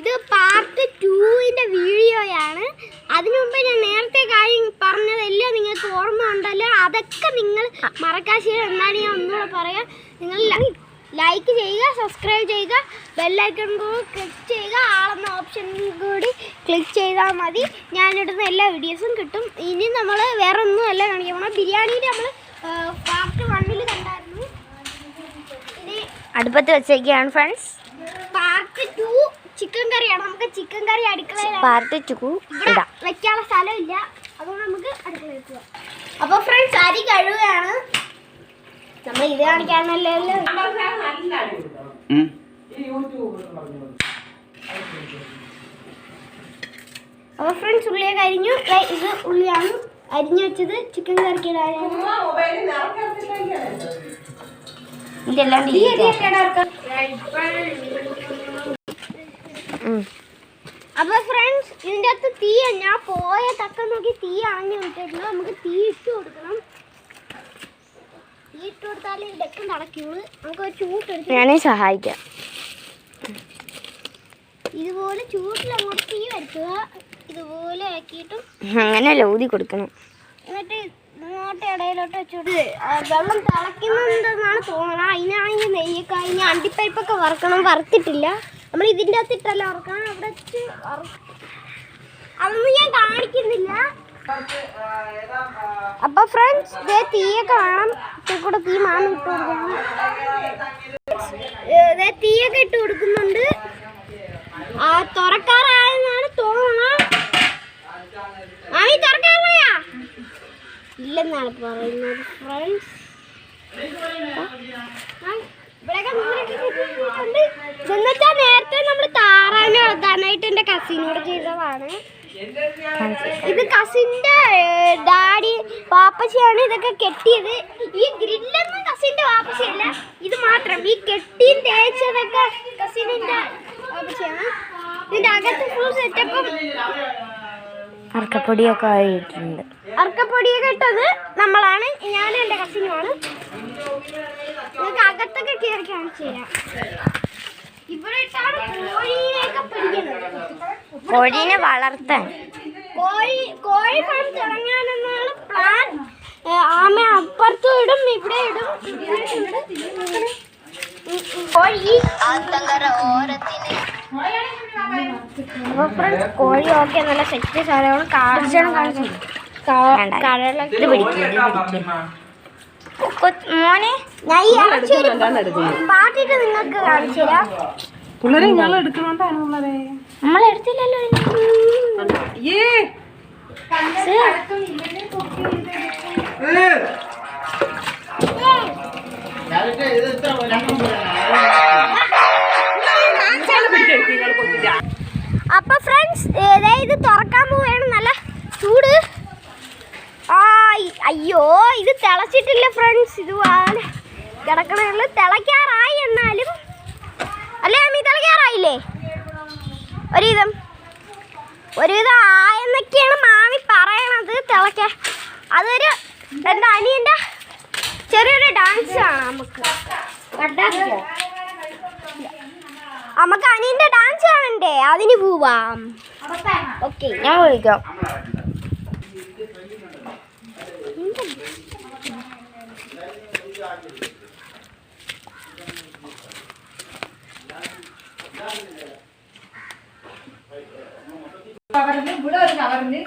ഇത് പാർട്ട് ടൂവിന്റെ വീഡിയോയാണ്. അതിനു മുമ്പ് ഞാൻ നേരത്തെ കാര്യം പറഞ്ഞതെല്ലാം നിങ്ങൾക്ക് ഓർമ്മ ഉണ്ടല്ലോ. അതൊക്കെ നിങ്ങൾ മറക്കാശി എന്നാണ് ഞാൻ ഒന്നുകൂടെ പറയാം. നിങ്ങൾ ലൈക്ക് ചെയ്യുക സബ്സ്ക്രൈബ് ചെയ്യുക ബെല്ലൈക്കൺ കൂടി ക്ലിക്ക് ചെയ്യുക. ആളെന്ന ഓപ്ഷൻ കൂടി ക്ലിക്ക് ചെയ്താൽ മതി. ഞാനിടുന്ന എല്ലാ വീഡിയോസും കിട്ടും. ഇനി നമ്മൾ വേറെ ഒന്നും അല്ല കാണിക്കാൻ പോകണം ബിരിയാണിയിൽ നമ്മൾ പാർട്ട് വണ്ണിൽ കണ്ടായിരുന്നു അടുപ്പത്ത് വെച്ചേക്കാണ് friends part two chicken curry അടുക്കളയിലാണ്. വെക്കാനുള്ള സ്ഥലമില്ല. അതുകൊണ്ട് നമുക്ക് അടുക്കളയിൽ പോവാം അപ്പൊ ഫ്രണ്ട്സ് അരി കഴുകുകയാണ് നമ്മൾ ഇത് കാണിക്കാനല്ലേ അപ്പൊ ഫ്രണ്ട്സ് ഉള്ളിയൊക്കെ അരിഞ്ഞു. ദേ ഇത് ഉള്ളിയാണ് അരിഞ്ഞു വെച്ചത്. ചിക്കൻ കറിക്കിടാനാണ് ഇതെല്ലാം. അപ്പൊ ഫ്രണ്ട്സ് ഇതിന്റെ അകത്ത് തീ ഞാൻ പോയ തക്ക നോക്കി തീ അണഞ്ഞു വിട്ടിട്ടുണ്ട് നമുക്ക് തീ ഇട്ട് കൊടുക്കണം. തീ ഇട്ട് കൊടുത്താലേ ഇതൊക്കെ നടക്കുള്ളൂ. നമുക്ക് ഒരു ചൂട്ടെടുത്ത് ഞാനേ സഹായിക്കാം. ഇതുപോലെ ചൂട്ടിൽ അങ്ങോട്ട് തീ വരുത്തുക. ഇതുപോലെ ആക്കിയിട്ടും അങ്ങനെയല്ല ഊതി കൊടുക്കണം. എന്നിട്ട് ഇങ്ങോട്ട് ഇടയിലോട്ട് വെച്ചോട്ട് വെള്ളം തിളയ്ക്കുന്നുണ്ടെന്നാണ് തോന്നുന്നത് അതിനാണെങ്കിൽ നെയ്യൊക്കെ അതിന് അണ്ടിപ്പരിപ്പൊക്കെ വറക്കണം. വറുത്തിട്ടില്ല. നമ്മൾ ഇതിന്റെ അകത്ത് ഇട്ടല്ല വറുക്കണം അവിടെ വെച്ച് അതൊന്നും ഞാൻ കാണിക്കുന്നില്ല. അപ്പൊ ഫ്രണ്ട്സ് ഇതേ തീയെ കാണാം. കൂടെ തീ മാന്ന് ഇട്ട് കൊടുക്കാം ദേ തീയൊക്കെ ഇട്ട് കൊടുക്കുന്നുണ്ട്. ആ തുറക്കാറായെന്നാണ് തോന്നുന്നത് മാമി തുറക്കാറായാ ഇല്ലെന്നാണ് പറയുന്നത് ഫ്രണ്ട്സ് ഇവിടെ വളർത്താനായിട്ട് എന്റെ കസിനോട് ചെയ്തതാണ്. ഇത് കസിന്റെ ഡാഡി പാപ്പച്ചയാണ് ഇതൊക്കെ കെട്ടിയത്. ഈ ഗ്രില്ലൊന്നും കസിന്റെ വാപ്പച്ചയല്ല ഇത് മാത്രം. ഈ കെട്ടിയും തേച്ചതൊക്കെ കസിനിന്റെ വാപ്പച്ചയാണ്. ഇതിന്റെ അകത്ത് ഫുൾ സെറ്റപ്പും അർക്കപ്പൊടിയൊക്കെ ആയിട്ടുണ്ട്. അർക്കപ്പൊടിയൊക്കെ ഇട്ടത് നമ്മളാണ്. ഞാനും എന്റെ കസിനുമാണ്. നിങ്ങൾക്ക് അകത്തൊക്കെ കയറി കാണിച്ചു തരാം. കോഴീനെ വളർത്താൻ. കോഴി കോഴി ഫാം തുടങ്ങാനെന്നാണ് പ്ലാൻ ആമ അപ്പുറത്തും ഇടും ഇവിടെ ഇടും. കോഴി. അപ്പൊ ഫ്രണ്ട്സ് കോഴി ഓക്കെ നല്ല സെറ്റ് സാധനങ്ങൾ കാണിച്ചു. പിടിക്കും. മോനെ ഞാൻ പാട്ടിട്ട് നിങ്ങൾക്ക് കാണിച്ചു തരാം. പിള്ളേരെ നിങ്ങൾ എടുക്കണോണ്ടാണ് പിള്ളേരെ. നമ്മൾ എടുത്തില്ലല്ലോ ഏ. അപ്പൊ ഫ്രണ്ട്സ് ഇത് തുറക്കാൻ പോവുകയാണ്. നല്ല ചൂട്. ആ അയ്യോ ഇത് തിളച്ചിട്ടില്ല ഫ്രണ്ട്സ്. ഇതുപോലെ കിടക്കണ തിളയ്ക്കാറായി. എന്റെ അനിയന്റെ ചെറിയൊരു ഡാൻസ് ആണ് നമുക്ക്. നമുക്ക് അനിയന്റെ ഡാൻസ് കാണണ്ടേ? അതിന് പോവാം. ഓക്കെ ഞാൻ വിളിക്കാം. കവറിന് ഇവിടെ ഒരു കവറിന്